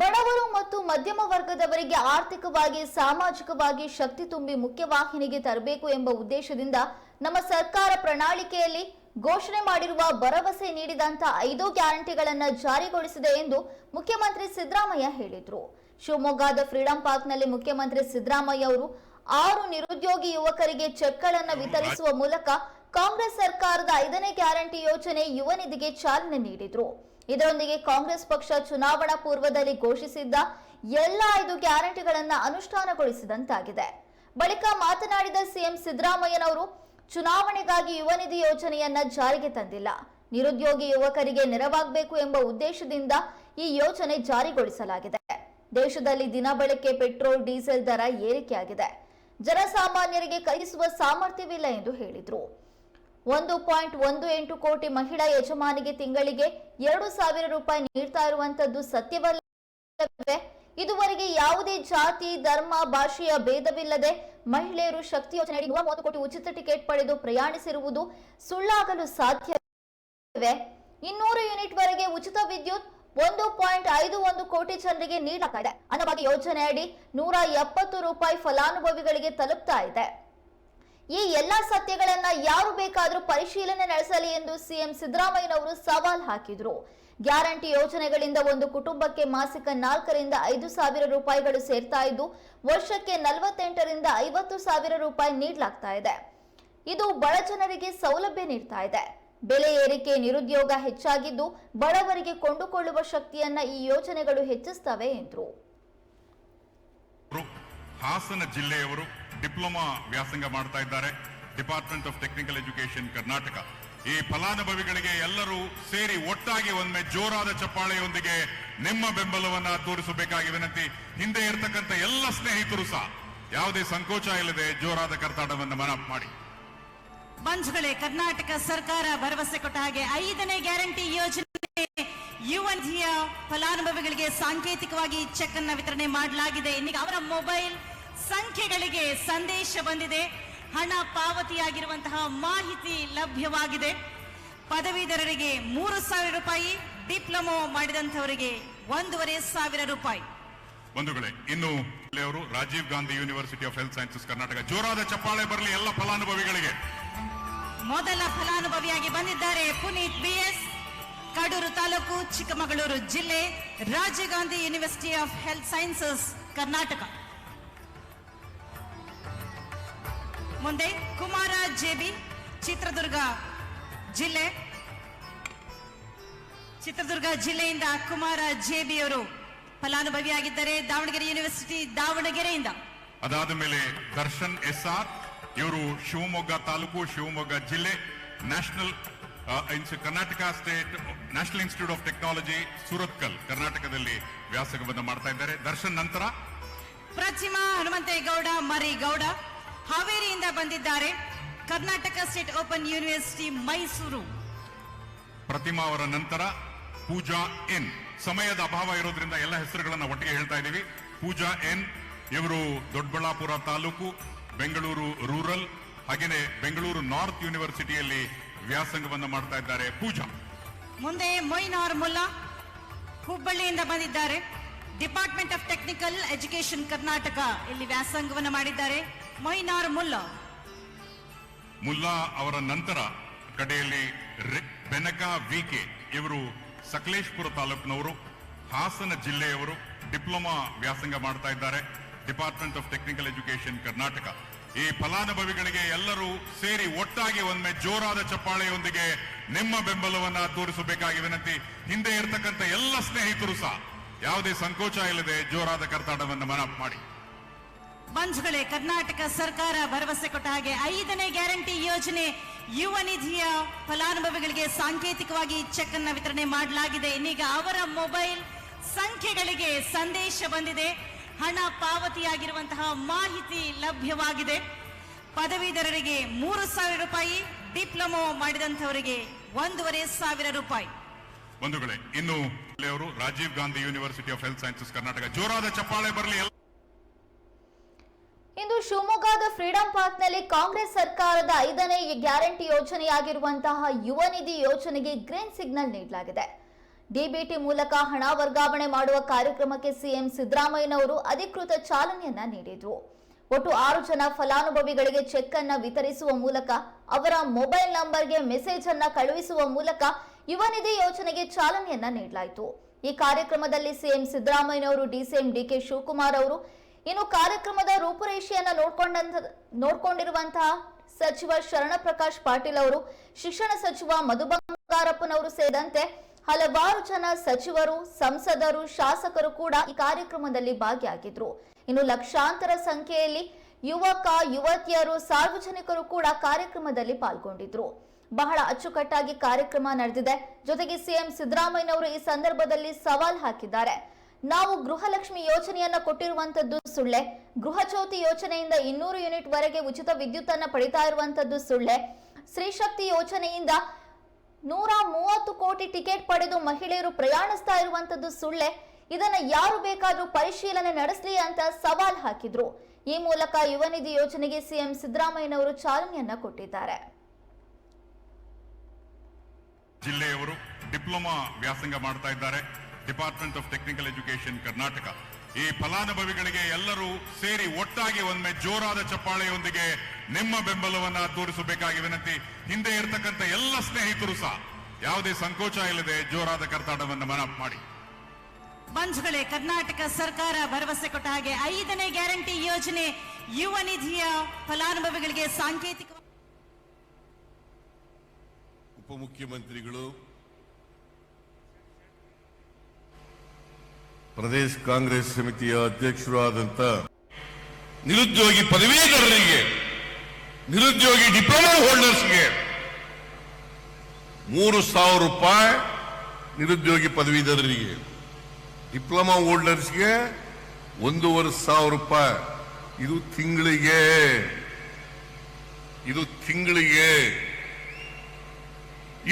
ಬಡವರು ಮತ್ತು ಮಧ್ಯಮ ವರ್ಗದವರಿಗೆ ಆರ್ಥಿಕವಾಗಿ, ಸಾಮಾಜಿಕವಾಗಿ ಶಕ್ತಿ ತುಂಬಿ ಮುಖ್ಯವಾಹಿನಿಗೆ ತರಬೇಕು ಎಂಬ ಉದ್ದೇಶದಿಂದ ನಮ್ಮ ಸರ್ಕಾರ ಪ್ರಣಾಳಿಕೆಯಲ್ಲಿ ಘೋಷಣೆ ಮಾಡಿರುವ ಭರವಸೆ ನೀಡಿದಂತ ಐದು ಗ್ಯಾರಂಟಿಗಳನ್ನು ಜಾರಿಗೊಳಿಸಿದೆ ಎಂದು ಮುಖ್ಯಮಂತ್ರಿ ಸಿದ್ದರಾಮಯ್ಯ ಹೇಳಿದರು. ಶಿವಮೊಗ್ಗದ ಫ್ರೀಡಂ ಪಾರ್ಕ್ನಲ್ಲಿ ಮುಖ್ಯಮಂತ್ರಿ ಸಿದ್ದರಾಮಯ್ಯ ಅವರು ಆರು ನಿರುದ್ಯೋಗಿ ಯುವಕರಿಗೆ ಚೆಕ್ಗಳನ್ನು ವಿತರಿಸುವ ಮೂಲಕ ಕಾಂಗ್ರೆಸ್ ಸರ್ಕಾರದ ಐದನೇ ಗ್ಯಾರಂಟಿ ಯೋಜನೆ ಯುವ ನಿಧಿಗೆ ಚಾಲನೆ ನೀಡಿದ್ರು. ಇದರೊಂದಿಗೆ ಕಾಂಗ್ರೆಸ್ ಪಕ್ಷ ಚುನಾವಣಾ ಪೂರ್ವದಲ್ಲಿ ಘೋಷಿಸಿದ್ದ ಎಲ್ಲ ಐದು ಗ್ಯಾರಂಟಿಗಳನ್ನ ಅನುಷ್ಠಾನಗೊಳಿಸಿದಂತಾಗಿದೆ. ಬಳಿಕ ಮಾತನಾಡಿದ ಸಿಎಂ ಸಿದ್ದರಾಮಯ್ಯನವರು, ಚುನಾವಣೆಗಾಗಿ ಯುವ ನಿಧಿ ಯೋಜನೆಯನ್ನ ಜಾರಿಗೆ ತಂದಿಲ್ಲ. ನಿರುದ್ಯೋಗಿ ಯುವಕರಿಗೆ ನೆರವಾಗಬೇಕು ಎಂಬ ಉದ್ದೇಶದಿಂದ ಈ ಯೋಜನೆ ಜಾರಿಗೊಳಿಸಲಾಗಿದೆ. ದೇಶದಲ್ಲಿ ದಿನ ಬಳಕೆ ಪೆಟ್ರೋಲ್, ಡೀಸೆಲ್ ದರ ಏರಿಕೆಯಾಗಿದೆ. ಜನಸಾಮಾನ್ಯರಿಗೆ ಕಲಿಸುವ ಸಾಮರ್ಥ್ಯವಿಲ್ಲ ಎಂದು ಹೇಳಿದರು. ಒಂದು ಪಾಯಿಂಟ್ ಒಂದು ಎಂಟು ಕೋಟಿ ಮಹಿಳಾ ಯಜಮಾನಿಗೆ ತಿಂಗಳಿಗೆ ಎರಡು ಸಾವಿರ ರೂಪಾಯಿ ನೀಡ್ತಾ ಇರುವಂತದ್ದು ಸತ್ಯವಲ್ಲ ಇದುವರೆಗೆ ಯಾವುದೇ ಜಾತಿ, ಧರ್ಮ, ಭಾಷೆಯ ಭೇದವಿಲ್ಲದೆ ಮಹಿಳೆಯರು ಶಕ್ತಿ ಯೋಜನೆಯಡಿ ನೂರ ಮೂವತ್ತು ಕೋಟಿ ಉಚಿತ ಟಿಕೆಟ್ ಪಡೆದು ಪ್ರಯಾಣಿಸಿರುವುದು ಸುಳ್ಳಾಗಲು ಸಾಧ್ಯವೇ? ಇನ್ನೂರು ಯೂನಿಟ್ ವರೆಗೆ ಉಚಿತ ವಿದ್ಯುತ್ ಒಂದು ಪಾಯಿಂಟ್ ಐದು ಒಂದು ಕೋಟಿ ಜನರಿಗೆ ನೀಡಲಾಗಿದೆ. ಅನ್ನವಾಗಿ ಯೋಜನೆಯಡಿ ನೂರ ಎಪ್ಪತ್ತು ರೂಪಾಯಿ ಫಲಾನುಭವಿಗಳಿಗೆ ತಲುಪ್ತಾ ಇದೆ. ಈ ಎಲ್ಲಾ ಸತ್ಯಗಳನ್ನ ಯಾರು ಬೇಕಾದರೂ ಪರಿಶೀಲನೆ ನಡೆಸಲಿ ಎಂದು ಸಿಎಂ ಸಿದ್ದರಾಮಯ್ಯನವರು ಸವಾಲ್ ಹಾಕಿದ್ರು. ಗ್ಯಾರಂಟಿ ಯೋಜನೆಗಳಿಂದ ಒಂದು ಕುಟುಂಬಕ್ಕೆ ಮಾಸಿಕ ನಾಲ್ಕರಿಂದ ಐದು ಸಾವಿರ ರೂಪಾಯಿಗಳು ಸೇರ್ತಾ ಇದ್ದು, ವರ್ಷಕ್ಕೆ ನಲವತ್ತೆಂಟರಿಂದ ಐವತ್ತು ಸಾವಿರ ರೂಪಾಯಿ ನೀಡಲಾಗ್ತಾ ಇದೆ. ಇದು ಬಡ ಜನರಿಗೆ ಸೌಲಭ್ಯ ನೀಡ್ತಾ ಇದೆ. ಬೆಲೆ ಏರಿಕೆ ನಿರುದ್ಯೋಗ ಹೆಚ್ಚಾಗಿದ್ದು, ಬಡವರಿಗೆ ಕೊಂಡುಕೊಳ್ಳುವ ಶಕ್ತಿಯನ್ನ ಈ ಯೋಜನೆಗಳು ಹೆಚ್ಚಿಸ್ತವೆ ಎಂದರು. ಹಾಸನ ಜಿಲ್ಲೆಯವರು ಡಿಪ್ಲೊಮಾ ವ್ಯಾಸಂಗ ಮಾಡ್ತಾ ಇದ್ದಾರೆ. Department of technical education Karnataka ಈ ಫಲಾನುಭವಿಗಳಿಗೆ ಎಲ್ಲರೂ ಸೇರಿ ಒಟ್ಟಾಗಿ ಒಮ್ಮೆ ಜೋರಾದ ಚಪ್ಪಾಳೆಯೊಂದಿಗೆ ನಿಮ್ಮ ಬೆಂಬಲವನ್ನ ತೋರಿಸಬೇಕಾಗಿ ವಿನಂತಿ. ಹಿಂದೆ ಇರತಕ್ಕಂಥ ಎಲ್ಲ ಸ್ನೇಹಿತರು ಸಹ ಯಾವುದೇ ಸಂಕೋಚ ಇಲ್ಲದೆ ಜೋರಾದ ಕರ್ತಾಟವನ್ನು ಮನ ಮಾಡಿ. ಬಂಧುಗಳೇ, ಕರ್ನಾಟಕ ಸರ್ಕಾರ ಭರವಸೆ ಕೊಟ್ಟ ಹಾಗೆ ಐದನೇ ಗ್ಯಾರಂಟಿ ಯೋಜನೆ ಯುವ ನಿಧಿಯ ಫಲಾನುಭವಿಗಳಿಗೆ ಸಾಂಕೇತಿಕವಾಗಿ ಚೆಕ್ ಅನ್ನ ವಿತರಣೆ ಮಾಡಲಾಗಿದೆ. ಇನ್ನೀಗ ಅವರ ಮೊಬೈಲ್ ಸಂಖ್ಯೆಗಳಿಗೆ ಸಂದೇಶ ಬಂದಿದೆ. ಹಣ ಪಾವತಿಯಾಗಿರುವಂತಹ ಮಾಹಿತಿ ಲಭ್ಯವಾಗಿದೆ. ಪದವೀಧರರಿಗೆ ಮೂರು ಸಾವಿರ ರೂಪಾಯಿ ಡಿಪ್ಲೊಮೊ ಮಾಡಿದಂತವರಿಗೆ ಒಂದೂವರೆ ಸಾವಿರ ರೂಪಾಯಿ. ಬಂಧುಗಳೇ ಇನ್ನು ಅವರು Rajiv Gandhi university of health sciences Karnataka. ಜೋರಾದ ಚಪ್ಪಾಳೆ ಬರಲಿ ಎಲ್ಲ ಫಲಾನುಭವಿಗಳಿಗೆ. ಮೊದಲ ಫಲಾನುಭವಿಯಾಗಿ ಬಂದಿದ್ದಾರೆ ಪುನೀತ್ ಬಿಎಸ್ ಕಡೂರು ತಾಲೂಕು ಚಿಕ್ಕಮಗಳೂರು ಜಿಲ್ಲೆ Rajiv Gandhi university of health sciences Karnataka. ಮುಂದೆ ಕುಮಾರ ಜೆಬಿ ಚಿತ್ರದುರ್ಗ ಜಿಲ್ಲೆ. ಚಿತ್ರದುರ್ಗ ಜಿಲ್ಲೆಯಿಂದ ಕುಮಾರ ಜೆಬಿ ಅವರು ಫಲಾನುಭವಿಯಾಗಿದ್ದಾರೆ ದಾವಣಗೆರೆ ಯೂನಿವರ್ಸಿಟಿ ದಾವಣಗೆರೆಯಿಂದ. ಅದಾದ ಮೇಲೆ ದರ್ಶನ್ ಎಸ್ ಆರ್ ಇವರು ಶಿವಮೊಗ್ಗ ತಾಲೂಕು ಶಿವಮೊಗ್ಗ ಜಿಲ್ಲೆ national Karnataka state national institute of technology Surathkal ಕರ್ನಾಟಕದಲ್ಲಿ ವ್ಯಾಸಂಗವನ್ನು ಮಾಡ್ತಾ ಇದ್ದಾರೆ. ದರ್ಶನ್ ನಂತರ? ಪ್ರತಿಮಾ ಹನುಮಂತೇಗೌಡ ಮರಿಗೌಡ ಹಾವೇರಿಯಿಂದ ಬಂದಿದ್ದಾರೆ Karnataka state open university Mysuru. Prathima ಅವರ ನಂತರ ಪೂಜಾ ಎನ್. ಸಮಯದ ಅಭಾವ ಇರೋದ್ರಿಂದ ಎಲ್ಲ ಹೆಸರುಗಳನ್ನ ಒಟ್ಟಿಗೆ ಹೇಳ್ತಾ ಇದ್ದೀವಿ. ಪೂಜಾ ಎನ್ ಇವರು ದೊಡ್ಡಬಳ್ಳಾಪುರ ತಾಲೂಕು ಬೆಂಗಳೂರು ರೂರಲ್ ಹಾಗೆಯೇ ಬೆಂಗಳೂರು ನಾರ್ತ್ ಯೂನಿವರ್ಸಿಟಿಯಲ್ಲಿ ವ್ಯಾಸಂಗವನ್ನು ಮಾಡ್ತಾ ಇದ್ದಾರೆ ಪೂಜಾ. ಮುಂದೆ ಮೊಯ್ನಾರ್ ಮುಲ್ಲಾ ಹುಬ್ಬಳ್ಳಿಯಿಂದ ಬಂದಿದ್ದಾರೆ. Department of technical education Karnataka. ಇಲ್ಲಿ ವ್ಯಾಸಂಗವನ್ನು ಮಾಡಿದ್ದಾರೆ. ಮೊಯ್ನಾರ್ ಮುಲ್ಲಾ. ಮುಲ್ಲಾ ಅವರ ನಂತರ ಕಡೆಯಲ್ಲಿ ಬೆನಕ ವಿಕೆ ಇವರು ಸಕಲೇಶ್ಪುರ ತಾಲೂಕಿನವರು, ಹಾಸನ ಜಿಲ್ಲೆಯವರು ಡಿಪ್ಲೊಮಾ ವ್ಯಾಸಂಗ ಮಾಡ್ತಾ ಇದ್ದಾರೆ department of technical education Karnataka. ಈ ಫಲಾನುಭವಿಗಳಿಗೆ ಎಲ್ಲರೂ ಸೇರಿ ಒಟ್ಟಾಗಿ ಒಮ್ಮೆ ಜೋರಾದ ಚಪ್ಪಾಳೆಯೊಂದಿಗೆ ನಿಮ್ಮ ಬೆಂಬಲವನ್ನ ತೋರಿಸಬೇಕಾಗಿ ವಿನಂತಿ ಹಿಂದೆ ಇರತಕ್ಕಂಥ ಎಲ್ಲ ಸ್ನೇಹಿತರು ಸಹ ಯಾವುದೇ ಸಂಕೋಚ ಇಲ್ಲದೆ ಜೋರಾದ ಕರ್ತಾಟವನ್ನು ಮನ ಮಾಡಿ ಬಂಧುಗಳೇ, ಕರ್ನಾಟಕ ಸರ್ಕಾರ ಭರವಸೆ ಕೊಟ್ಟ ಹಾಗೆ ಐದನೇ ಗ್ಯಾರಂಟಿ ಯೋಜನೆ ಯುವ ನಿಧಿಯ ಫಲಾನುಭವಿಗಳಿಗೆ ಸಾಂಕೇತಿಕವಾಗಿ ಚೆಕ್ ಅನ್ನ ವಿತರಣೆ ಮಾಡಲಾಗಿದೆ. ಇನ್ನೀಗ ಅವರ ಮೊಬೈಲ್ ಸಂಖ್ಯೆಗಳಿಗೆ ಸಂದೇಶ ಬಂದಿದೆ. ಹಣ ಪಾವತಿಯಾಗಿರುವಂತಹ ಮಾಹಿತಿ ಲಭ್ಯವಾಗಿದೆ. ಪದವೀಧರರಿಗೆ ಮೂರು ಸಾವಿರ ರೂಪಾಯಿ, ಡಿಪ್ಲೊಮೊ ಮಾಡಿದಂತವರಿಗೆ ಒಂದೂವರೆ ಸಾವಿರ ರೂಪಾಯಿ. ಬಂಧುಗಳೇ, ಇನ್ನು Rajiv Gandhi university of health sciences Karnataka. ಜೋರಾದ ಚಪ್ಪಾಳೆ ಬರಲಿ ಇಂದು ಶಿವಮೊಗ್ಗದ ಫ್ರೀಡಂ ಪಾರ್ಕ್ನಲ್ಲಿ ಕಾಂಗ್ರೆಸ್ ಸರ್ಕಾರದ ಐದನೇ ಗ್ಯಾರಂಟಿ ಯೋಜನೆಯಾಗಿರುವಂತಹ ಯುವ ನಿಧಿ ಯೋಜನೆಗೆ ಗ್ರೀನ್ ಸಿಗ್ನಲ್ ನೀಡಲಾಗಿದೆ. ಡಿಬಿಟಿ ಮೂಲಕ ಹಣ ವರ್ಗಾವಣೆ ಮಾಡುವ ಕಾರ್ಯಕ್ರಮಕ್ಕೆ ಸಿಎಂ ಸಿದ್ದರಾಮಯ್ಯನವರು ಅಧಿಕೃತ ಚಾಲನೆಯನ್ನ ನೀಡಿದ್ರು. ಒಟ್ಟು ಆರು ಜನ ಫಲಾನುಭವಿಗಳಿಗೆ ಚೆಕ್ ಅನ್ನ ವಿತರಿಸುವ ಮೂಲಕ, ಅವರ ಮೊಬೈಲ್ ನಂಬರ್ಗೆ ಮೆಸೇಜ್ ಅನ್ನ ಕಳುಹಿಸುವ ಮೂಲಕ ಯುವ ನಿಧಿ ಯೋಜನೆಗೆ ಚಾಲನೆಯನ್ನ ನೀಡಲಾಯಿತು. ಈ ಕಾರ್ಯಕ್ರಮದಲ್ಲಿ ಸಿಎಂ ಸಿದ್ದರಾಮಯ್ಯನವರು ಡಿಸಿಎಂ ಡಿಕೆ ಶಿವಕುಮಾರ್ ಅವರು ಇನ್ನು ಕಾರ್ಯಕ್ರಮದ ರೂಪುರೇಷೆಯನ್ನ ನೋಡ್ಕೊಂಡ ನೋಡ್ಕೊಂಡಿರುವಂತಹ ಸಚಿವ ಶರಣಪ್ರಕಾಶ್ ಪಾಟೀಲ್ ಅವರು, ಶಿಕ್ಷಣ ಸಚಿವ ಮಧು ಬಂಗಾರಪ್ಪನವರು ಸೇರಿದಂತೆ ಹಲವಾರು ಜನ ಸಚಿವರು, ಸಂಸದರು, ಶಾಸಕರು ಕೂಡ ಈ ಕಾರ್ಯಕ್ರಮದಲ್ಲಿ ಭಾಗಿಯಾಗಿದ್ರು. ಇನ್ನು ಲಕ್ಷಾಂತರ ಸಂಖ್ಯೆಯಲ್ಲಿ ಯುವಕ, ಯುವತಿಯರು, ಸಾರ್ವಜನಿಕರು ಕೂಡ ಕಾರ್ಯಕ್ರಮದಲ್ಲಿ ಪಾಲ್ಗೊಂಡಿದ್ರು. ಬಹಳ ಅಚ್ಚುಕಟ್ಟಾಗಿ ಕಾರ್ಯಕ್ರಮ ನಡೆದಿದೆ. ಜೊತೆಗೆ ಸಿಎಂ ಸಿದ್ದರಾಮಯ್ಯನವರು ಈ ಸಂದರ್ಭದಲ್ಲಿ ಸವಾಲ್ ಹಾಕಿದ್ದಾರೆ. ನಾವು ಗೃಹಲಕ್ಷ್ಮಿ ಯೋಜನೆಯನ್ನ ಕೊಟ್ಟಿರುವಂತದ್ದು ಸುಳ್ಳೆ. ಗೃಹ ಜ್ಯೋತಿ ಯೋಜನೆಯಿಂದ ಇನ್ನೂರು ಯೂನಿಟ್ ವರೆಗೆ ಉಚಿತ ವಿದ್ಯುತ್ ಅನ್ನ ಪಡಿತಾ ಇರುವಂತದ್ದು ಸುಳ್ಳೆ. ಸ್ತ್ರೀಶಕ್ತಿ ಯೋಜನೆಯಿಂದ ನೂರ ಮೂವತ್ತು ಕೋಟಿ ಟಿಕೆಟ್ ಪಡೆದು ಮಹಿಳೆಯರು ಪ್ರಯಾಣಿಸ್ತಾ ಇರುವಂತದ್ದು ಸುಳ್ಳೆ. ಇದನ್ನ ಯಾರು ಬೇಕಾದ್ರೂ ಪರಿಶೀಲನೆ ನಡೆಸಲಿ ಅಂತ ಸವಾಲ್ ಹಾಕಿದ್ರು. ಈ ಮೂಲಕ ಯುವ ನಿಧಿ ಯೋಜನೆಗೆ ಸಿಎಂ ಸಿದ್ದರಾಮಯ್ಯನವರು ಚಾಲನೆಯನ್ನ ಕೊಟ್ಟಿದ್ದಾರೆ. ಜಿಲ್ಲೆಯವರು ಡಿಪ್ಲೊಮಾ ವ್ಯಾಸಂಗ ಮಾಡ್ತಾ ಇದ್ದಾರೆ. Department of technical education Karnataka ಈ ಫಲಾನುಭವಿಗಳಿಗೆ ಎಲ್ಲರೂ ಸೇರಿ ಒಟ್ಟಾಗಿ ಒಮ್ಮೆ ಜೋರಾದ ಚಪ್ಪಾಳೆಯೊಂದಿಗೆ ನಿಮ್ಮ ಬೆಂಬಲವನ್ನ ತೋರಿಸಬೇಕಾಗಿ ವಿನಂತಿ. ಹಿಂದೆ ಇರತಕ್ಕಂತ ಎಲ್ಲ ಸ್ನೇಹಿತರು ಸಹ ಯಾವುದೇ ಸಂಕೋಚ ಇಲ್ಲದೆ ಜೋರಾದ ಕರ್ತಾಟವನ್ನು ಮನ ಮಾಡಿ. ಬಂಧುಗಳೇ ಕರ್ನಾಟಕ ಸರ್ಕಾರ ಭರವಸೆ ಕೊಟ್ಟ ಹಾಗೆ ಐದನೇ ಗ್ಯಾರಂಟಿ ಯೋಜನೆ ಯುವ ನಿಧಿಯ ಫಲಾನುಭವಿಗಳಿಗೆ ಸಾಂಕೇತಿಕ ಉಪಮುಖ್ಯಮಂತ್ರಿಗಳು ಪ್ರದೇಶ ಕಾಂಗ್ರೆಸ್ ಸಮಿತಿಯ ಅಧ್ಯಕ್ಷರು ಆದಂತ ನಿರುದ್ಯೋಗಿ ಪದವೀಧರರಿಗೆ, ನಿರುದ್ಯೋಗಿ ಡಿಪ್ಲೊಮಾ ಹೋಲ್ಡರ್ಸ್ಗೆ ಮೂರು ಸಾವಿರ ರೂಪಾಯಿ ನಿರುದ್ಯೋಗಿ ಪದವೀಧರರಿಗೆ ಡಿಪ್ಲೊಮಾ ಹೋಲ್ಡರ್ಸ್ಗೆ ಒಂದೂವರೆ ಸಾವಿರ ರೂಪಾಯಿ. ಇದು ತಿಂಗಳಿಗೆ ಇದು ತಿಂಗಳಿಗೆ.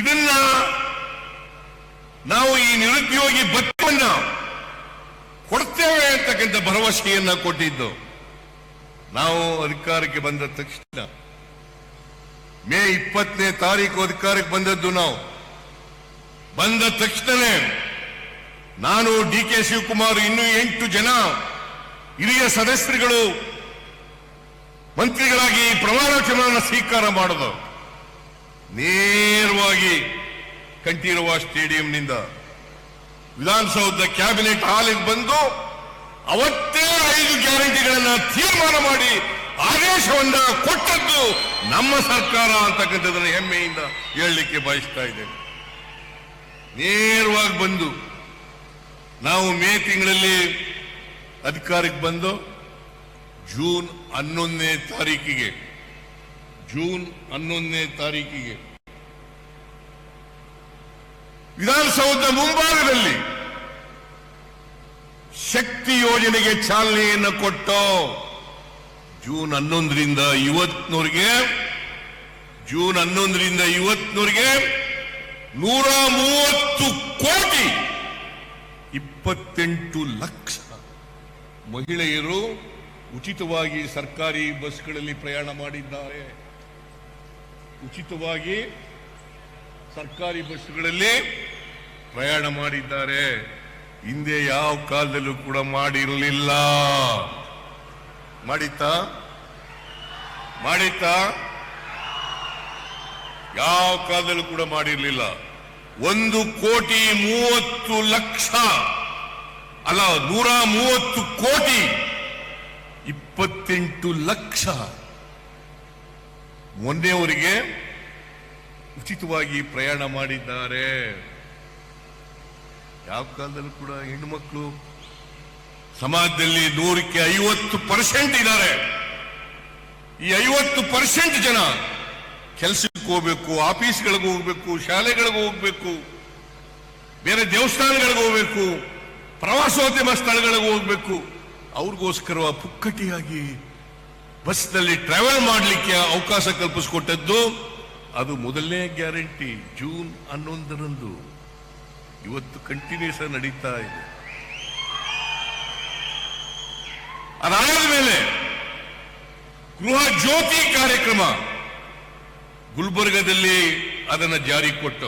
ಇದನ್ನ ನಾವು ಈ ನಿರುದ್ಯೋಗಿ ಭತ್ಯವನ್ನ ಕೊಡ್ತೇವೆ ಅಂತಕ್ಕಂಥ ಭರವಸೆಯನ್ನ ಕೊಟ್ಟಿದ್ದು. ನಾವು ಅಧಿಕಾರಕ್ಕೆ ಬಂದ ತಕ್ಷಣ, ಮೇ ಇಪ್ಪತ್ತನೇ ತಾರೀಕು ಅಧಿಕಾರಕ್ಕೆ ಬಂದದ್ದು ನಾವು. ಬಂದ ತಕ್ಷಣನೇ ನಾನು ಡಿ ಕೆ ಶಿವಕುಮಾರ್ ಇನ್ನೂ ಎಂಟು ಜನ ಹಿರಿಯ ಸದಸ್ಯರುಗಳು ಮಂತ್ರಿಗಳಾಗಿ ಪ್ರಮಾಣ ಸ್ವೀಕಾರ ಮಾಡೋದು ನೇರವಾಗಿ ಕಂಠೀರವ ಸ್ಟೇಡಿಯಂನಿಂದ ವಿಧಾನಸೌಧದ ಕ್ಯಾಬಿನೆಟ್ ಹಾಲಿಗೆ ಬಂದು ಅವತ್ತೇ ಐದು ಗ್ಯಾರಂಟಿಗಳನ್ನ ತೀರ್ಮಾನ ಮಾಡಿ ಆದೇಶವನ್ನ ಕೊಟ್ಟದ್ದು ನಮ್ಮ ಸರ್ಕಾರ ಅಂತಕ್ಕಂಥದ್ದನ್ನು ಹೆಮ್ಮೆಯಿಂದ ಹೇಳಲಿಕ್ಕೆ ಬಯಸ್ತಾ ಇದ್ದೇನೆ. ನೇರವಾಗಿ ಬಂದು ನಾವು ಮೇ ತಿಂಗಳಲ್ಲಿ ಅಧಿಕಾರಕ್ಕೆ ಬಂದು ಜೂನ್ ಹನ್ನೊಂದನೇ ತಾರೀಕಿಗೆ, ಜೂನ್ ಹನ್ನೊಂದನೇ ತಾರೀಕಿಗೆ ವಿಧಾನಸೌಧ ಮುಂಭಾಗದಲ್ಲಿ ಶಕ್ತಿ ಯೋಜನೆಗೆ ಚಾಲನೆಯನ್ನು ಕೊಟ್ಟು ಜೂನ್ ಹನ್ನೊಂದರಿಂದ ಇವತ್ನೂರಿಗೆ ಜೂನ್ ಹನ್ನೊಂದರಿಂದ ಇವತ್ನೂರಿಗೆ ನೂರ ಮೂವತ್ತು ಕೋಟಿ ಇಪ್ಪತ್ತೆಂಟು ಲಕ್ಷ ಮಹಿಳೆಯರು ಉಚಿತವಾಗಿ ಸರ್ಕಾರಿ ಬಸ್ಗಳಲ್ಲಿ ಪ್ರಯಾಣ ಮಾಡಿದ್ದಾರೆ. ಉಚಿತವಾಗಿ ಸರ್ಕಾರಿ ಬಸ್ಗಳಲ್ಲಿ ಪ್ರಯಾಣ ಮಾಡಿದ್ದಾರೆ. ಹಿಂದೆ ಯಾವ ಕಾಲದಲ್ಲೂ ಕೂಡ ಮಾಡಿರಲಿಲ್ಲ. ಮಾಡಿತ್ತಾ? ಮಾಡಿತ್ತಾ? ಯಾವ ಕಾಲದಲ್ಲೂ ಕೂಡ ಮಾಡಿರಲಿಲ್ಲ. ಒಂದು ಕೋಟಿ ಮೂವತ್ತು ಲಕ್ಷ, ಅಲ್ಲ, ನೂರ ಮೂವತ್ತು ಕೋಟಿ, ಇಪ್ಪತ್ತೆಂಟು ಲಕ್ಷ. ಮೊನ್ನೆಯವರಿಗೆ ಉಚಿತವಾಗಿ ಪ್ರಯಾಣ ಮಾಡಿದ್ದಾರೆ. ಯಾವ ಕಾಲದಲ್ಲೂ ಕೂಡ ಹೆಣ್ಣು ಮಕ್ಕಳು ಸಮಾಜದಲ್ಲಿ ನೂರಕ್ಕೆ ಐವತ್ತು ಪರ್ಸೆಂಟ್ ಇದ್ದಾರೆ. ಈ ಐವತ್ತು ಪರ್ಸೆಂಟ್ ಜನ ಕೆಲಸಕ್ಕೆ ಹೋಗ್ಬೇಕು, ಆಫೀಸ್ಗಳಿಗೆ ಹೋಗ್ಬೇಕು, ಶಾಲೆಗಳಿಗೆ ಹೋಗ್ಬೇಕು, ಬೇರೆ ದೇವಸ್ಥಾನಗಳಿಗೆ ಹೋಗ್ಬೇಕು, ಪ್ರವಾಸೋದ್ಯಮ ಸ್ಥಳಗಳಿಗೆ ಹೋಗ್ಬೇಕು. ಅವ್ರಿಗೋಸ್ಕರ ಪುಕ್ಕಟಿಯಾಗಿ ಬಸ್ನಲ್ಲಿ ಟ್ರಾವೆಲ್ ಮಾಡಲಿಕ್ಕೆ ಅವಕಾಶ ಕಲ್ಪಿಸಿಕೊಟ್ಟದ್ದು ಅದು ಮೊದಲನೇ ಗ್ಯಾರಂಟಿ ಜೂನ್ ಹನ್ನೊಂದರಂದು. ಇವತ್ತು ಕಂಟಿನ್ಯೂಸ್ ನಡೀತಾ ಇದೆ. ಅದಾದ ಮೇಲೆ ಗೃಹ ಜ್ಯೋತಿ ಕಾರ್ಯಕ್ರಮ ಗುಲ್ಬರ್ಗದಲ್ಲಿ ಅದನ್ನು ಜಾರಿ ಕೊಟ್ಟು